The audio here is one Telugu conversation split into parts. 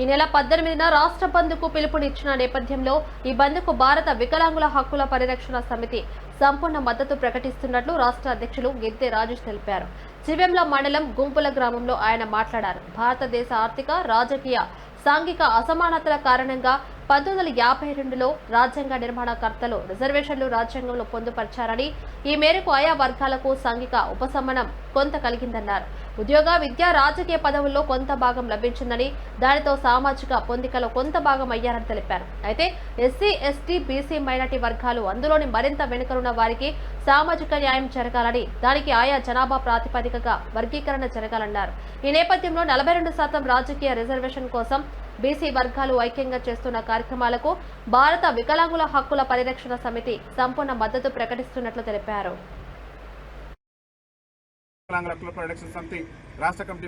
ఈ నెల పద్దెనిమిదిన రాష్ట్ర బంద్కు పిలుపునిచ్చిన నేపథ్యంలో ఈ బంద్కు భారత వికలాంగుల హక్కుల పరిరక్షణ సమితి సంపూర్ణ మద్దతు ప్రకటిస్తున్నట్లు రాష్ట్ర అధ్యక్షులు గిద్దె రాజేష్ తెలిపారు. చివెంల మండలం గుంపుల గ్రామంలో ఆయన మాట్లాడారు. భారతదేశ ఆర్థిక రాజకీయ సాంఘిక అసమానతల కారణంగా పంతొమ్మిది వందల యాభై రెండులో రాజ్యాంగ నిర్మాణకర్తలు రిజర్వేషన్లు రాజ్యాంగంలో పొందుపరిచారని ఈ మేరకు ఆయా వర్గాలకు సాంఘిక ఉపశమనం కొంత కలిగిందన్నారు. ఉద్యోగ విద్య రాజకీయ పదవుల్లో కొంత భాగం లభించిందని దానితో సామాజిక పొందికలో కొంత భాగం అయ్యారని తెలిపారు. అయితే ఎస్సీ ఎస్టీ బీసీ మైనార్టీ వర్గాలు అందులోని మరింత వెనుకనున్న వారికి సామాజిక న్యాయం జరగాలని దానికి ఆయా జనాభా ప్రాతిపదికగా వర్గీకరణ జరగాలన్నారు. ఈ నేపథ్యంలో నలభై రెండు శాతం రాజకీయ రిజర్వేషన్ కోసం బీసీ వర్గాలు ఐక్యంగా చేస్తున్న కార్యక్రమాలకు భారత వికలాంగుల హక్కుల పరిరక్షణ సమితి సంపూర్ణ మద్దతు ప్రకటిస్తున్నట్లు తెలిపారు. సమితి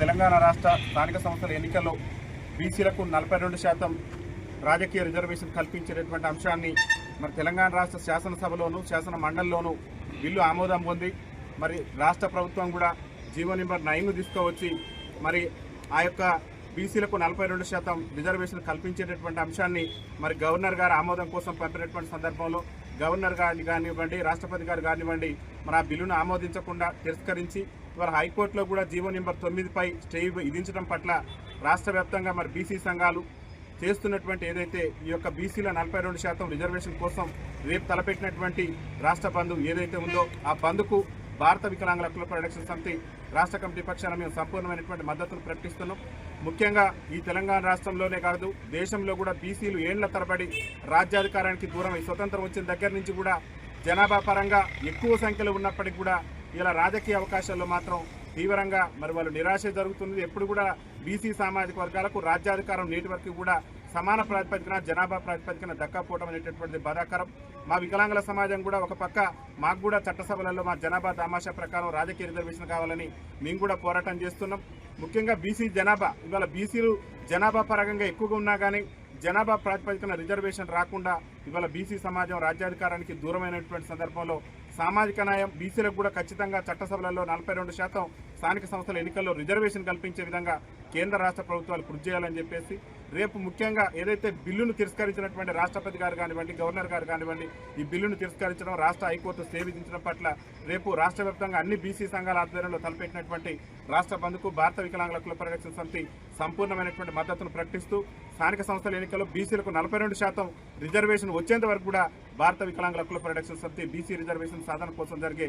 తెలంగాణ రాష్ట్ర స్థానిక సంస్థల ఎన్నికల్లో బీసీలకు నలభై రెండు శాతం రాజకీయ రిజర్వేషన్ కల్పించేటటువంటి అంశాన్ని మరి తెలంగాణ రాష్ట్ర శాసనసభలోను శాసన మండలిలోను బిల్లు ఆమోదం పొంది మరి రాష్ట్ర ప్రభుత్వం కూడా జీవో నెంబర్ నైన్ను తీసుకువచ్చి మరి ఆ యొక్క బీసీలకు నలభై రెండు శాతం రిజర్వేషన్ కల్పించేటటువంటి అంశాన్ని మరి గవర్నర్ గారు ఆమోదం కోసం పంపినటువంటి సందర్భంలో గవర్నర్ గారిని కానివ్వండి రాష్ట్రపతి గారు కానివ్వండి మరి ఆ బిల్లును ఆమోదించకుండా తిరస్కరించి ఇవాళ హైకోర్టులో కూడా జీవో నెంబర్ తొమ్మిదిపై స్టే విధించడం పట్ల రాష్ట్ర వ్యాప్తంగా మరి బీసీ సంఘాలు చేస్తున్నటువంటి ఏదైతే ఈ యొక్క బీసీల నలభై రెండు శాతం రిజర్వేషన్ కోసం రేపు తలపెట్టినటువంటి రాష్ట్ర బంధు ఏదైతే ఉందో ఆ బంధుకు భారత వికలాంగుల హక్కుల ప్రొడక్షన్ సమితి రాష్ట్ర కమిటీ పక్షాన మేము సంపూర్ణమైనటువంటి మద్దతును ప్రకటిస్తున్నాం. ముఖ్యంగా ఈ తెలంగాణ రాష్ట్రంలోనే కాదు దేశంలో కూడా బీసీలు ఏండ్ల తరబడి రాజ్యాధికారానికి దూరమై స్వతంత్రం వచ్చిన దగ్గర నుంచి కూడా జనాభా పరంగా ఎక్కువ సంఖ్యలో ఉన్నప్పటికీ కూడా ఇలా రాజకీయ అవకాశాల్లో మాత్రం తీవ్రంగా మరి వాళ్ళు నిరాశ జరుగుతుంది ఎప్పుడు కూడా బీసీ సామాజిక వర్గాలకు రాజ్యాధికారం నేటి వరకు కూడా సమాన ప్రాతిపదికన జనాభా ప్రాతిపదికన దక్కపోవడం అనేటటువంటిది బాధాకరం. మా వికలాంగుల సమాజం కూడా ఒక పక్క మాకు కూడా చట్టసభలలో మా జనాభా దామాషా ప్రకారం రాజకీయ రిజర్వేషన్ కావాలని మేము కూడా పోరాటం చేస్తున్నాం. ముఖ్యంగా బీసీ జనాభా ఇవాళ బీసీలు జనాభా పరంగా ఎక్కువగా ఉన్నా కానీ జనాభా ప్రాతిపదికన రిజర్వేషన్ రాకుండా ఇవాళ బీసీ సమాజం రాజ్యాధికారానికి దూరమైనటువంటి సందర్భంలో సామాజిక న్యాయం బీసీలకు కూడా ఖచ్చితంగా చట్టసభలలో నలభై రెండు శాతం స్థానిక సంస్థల ఎన్నికల్లో రిజర్వేషన్ కల్పించే విధంగా కేంద్ర రాష్ట్ర ప్రభుత్వాలు కృషి చేయాలని చెప్పేసి రేపు ముఖ్యంగా ఏదైతే బిల్లును తిరస్కరించినటువంటి రాష్ట్రపతి గారు కానివ్వండి గవర్నర్ గారు కానివ్వండి ఈ బిల్లును తిరస్కరించడం రాష్ట్ర హైకోర్టు స్టే పట్ల రేపు రాష్ట్ర వ్యాప్తంగా అన్ని బీసీ సంఘాల ఆధ్వర్యంలో తలపెట్టినటువంటి రాష్ట్ర బంధుకు భారత వికలాంగుల కుల పరిరక్షణ సమితి సంపూర్ణమైనటువంటి మద్దతును ప్రకటిస్తూ స్థానిక సంస్థల ఎన్నికల్లో బీసీలకు నలభై రెండు శాతం రిజర్వేషన్ వచ్చేంత వరకు కూడా భారత వికలాంగుల కుల పరిరక్షణ సమితి బీసీ రిజర్వేషన్ సాధన కోసం జరిగే